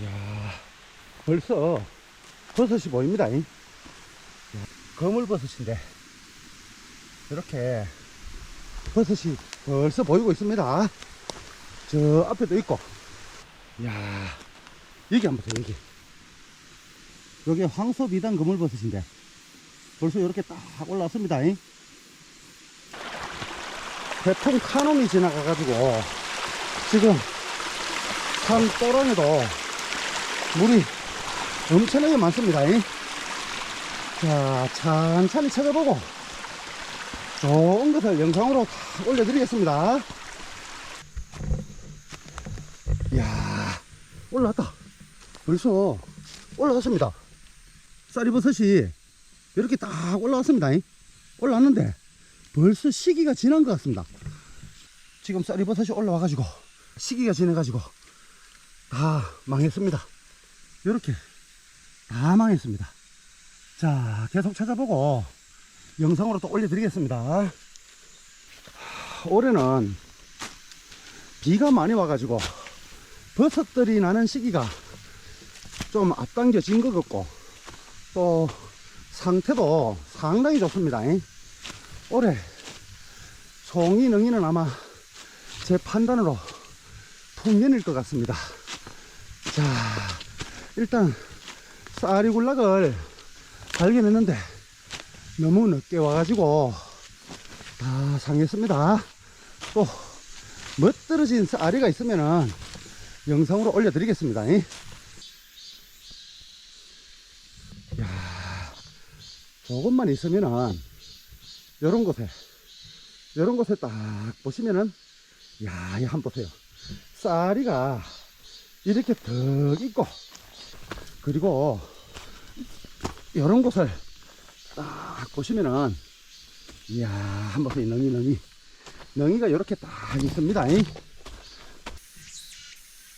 이야, 벌써 버섯이 보입니다. 거물버섯인데, 이렇게 버섯이 벌써 보이고 있습니다. 저 앞에도 있고, 이야, 여기 한번 보세요, 여기. 여기 황소 비단 거물버섯인데, 벌써 이렇게 딱 올라왔습니다. 잉? 태풍 카놈이 지나가가지고, 지금 산 또랑에도 물이 엄청나게 많습니다. 잉? 자, 천천히 찾아보고 좋은 것을 영상으로 다 올려드리겠습니다. 이야, 올라왔다. 벌써 올라왔습니다. 쌀이버섯이 이렇게 딱 올라왔습니다. 잉? 올라왔는데 벌써 시기가 지난 것 같습니다. 지금 쌀이버섯이 올라와가지고 시기가 지나가지고 다 망했습니다. 이렇게 다 망했습니다. 자, 계속 찾아보고 영상으로 또 올려드리겠습니다. 하, 올해는 비가 많이 와가지고 버섯들이 나는 시기가 좀 앞당겨진 것 같고 또 상태도 상당히 좋습니다. 올해 송이 능이는 아마 제 판단으로 풍년일 것 같습니다. 자, 일단 쌀이굴락을 발견했는데 너무 늦게 와가지고 다 상했습니다. 또 멋들어진 쌀이가 있으면은 영상으로 올려드리겠습니다. 야, 조금만 있으면은 요런 곳에 요런 곳에 딱 보시면은 야, 이 한번 보세요. 쌀이가 이렇게 덕 있고 그리고 이런 곳을 딱 보시면은 이야 한번 보세요 능이 능이 능이가 이렇게 딱 있습니다 잉.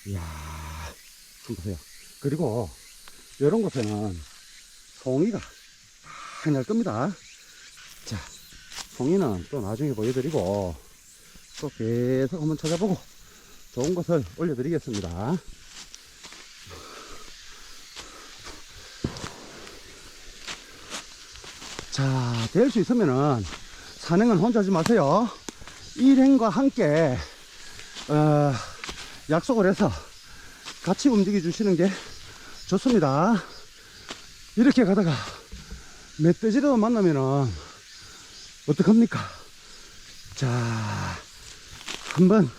이야 한번 보세요 그리고 이런 곳에는 송이가 딱 날 겁니다 자 송이는 또 나중에 보여드리고 또 계속 한번 찾아보고 좋은 것을 올려드리겠습니다. 자, 될 수 있으면은 산행은 혼자 하지 마세요. 일행과 함께 어, 약속을 해서 같이 움직여 주시는 게 좋습니다. 이렇게 가다가 멧돼지를 만나면은 어떡합니까? 자, 한번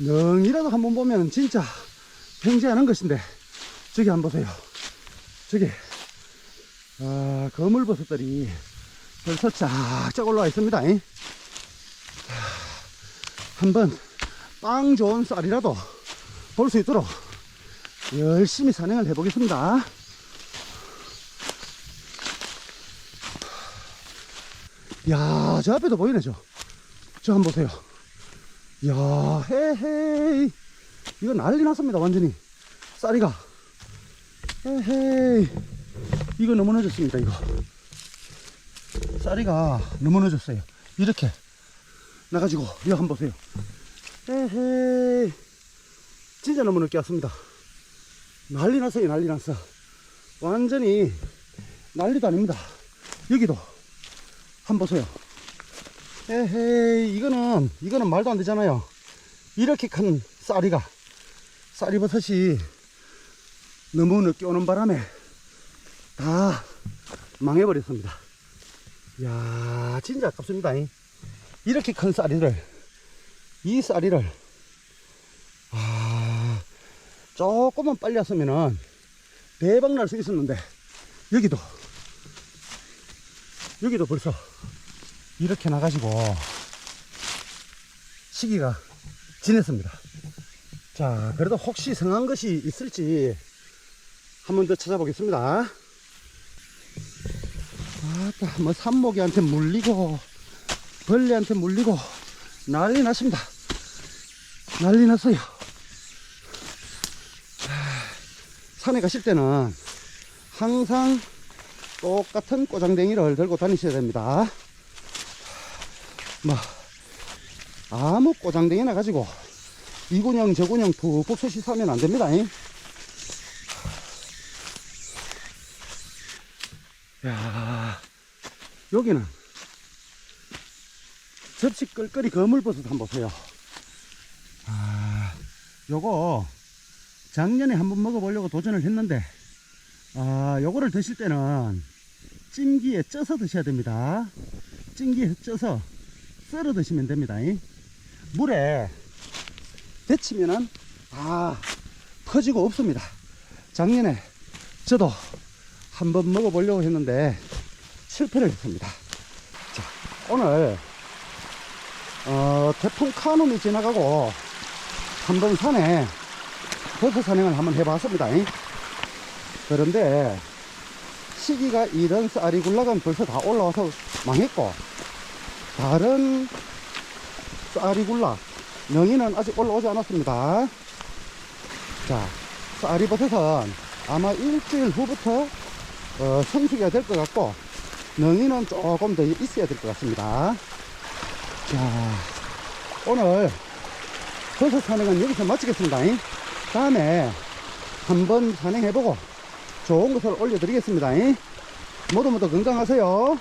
능이라도 한번 보면 진짜 평지하는 것인데 저기 한번 보세요 저기 아, 거물버섯들이 벌써 쫙쫙 올라와 있습니다 잉? 한번 빵 좋은 쌀이라도 볼 수 있도록 열심히 산행을 해보겠습니다 야, 저 앞에도 보이네, 저. 저 한번 보세요. 야, 헤헤이. 이거 난리 났습니다, 완전히. 쌀이가. 헤헤이. 이거 너무 늦었습니다, 이거. 쌀이가 너무 늦었어요. 이렇게. 나가지고, 이거 한번 보세요. 헤헤이. 진짜 너무 늦게 왔습니다. 난리 났어요, 난리 났어. 완전히 난리도 아닙니다. 여기도. 한번 보세요. 에헤이, 이거는, 이거는 말도 안 되잖아요. 이렇게 큰 쌀이가, 쌀이버섯이 너무 늦게 오는 바람에 다 망해버렸습니다. 이야, 진짜 아깝습니다. 이렇게 큰 쌀이를, 이 쌀이를, 아, 조금만 빨리 왔으면은 대박 날 수 있었는데, 여기도, 여기도 벌써 이렇게 나가지고 시기가 지냈습니다. 자, 그래도 혹시 성한 것이 있을지 한 번 더 찾아보겠습니다. 아따, 뭐 산모기한테 물리고 벌레한테 물리고 난리 났습니다. 난리 났어요. 하, 산에 가실 때는 항상 똑같은 꼬장댕이를 들고 다니셔야 됩니다. 뭐, 아무 꼬장댕이나 가지고 이군형 저군형 푹푹 솟이 사면 안 됩니다. 잉? 야, 여기는 접시 끌끌이 거물버섯 한번 보세요. 아, 요거 작년에 한번 먹어보려고 도전을 했는데, 아, 요거를 드실 때는 찜기에 쪄서 드셔야 됩니다. 찜기에 쪄서 썰어 드시면 됩니다. 이. 물에 데치면은, 아, 퍼지고 없습니다. 작년에 저도 한번 먹어보려고 했는데 실패를 했습니다. 자, 오늘 어, 태풍 카눈이 지나가고 한번 산에 버섯 산행을 한번 해봤습니다. 그런데 시기가 이런 쌀이굴락은 벌써 다 올라와서 망했고 다른 쌀이굴락 명이는 아직 올라오지 않았습니다. 자, 쌀이버섯은 아마 일주일 후부터 어, 성수기가 될 것 같고 능이는 조금 더 있어야 될 것 같습니다. 자, 오늘 버섯 산행은 여기서 마치겠습니다. 다음에 한번 산행해보고 좋은 것을 올려드리겠습니다. 모두 모두 건강하세요.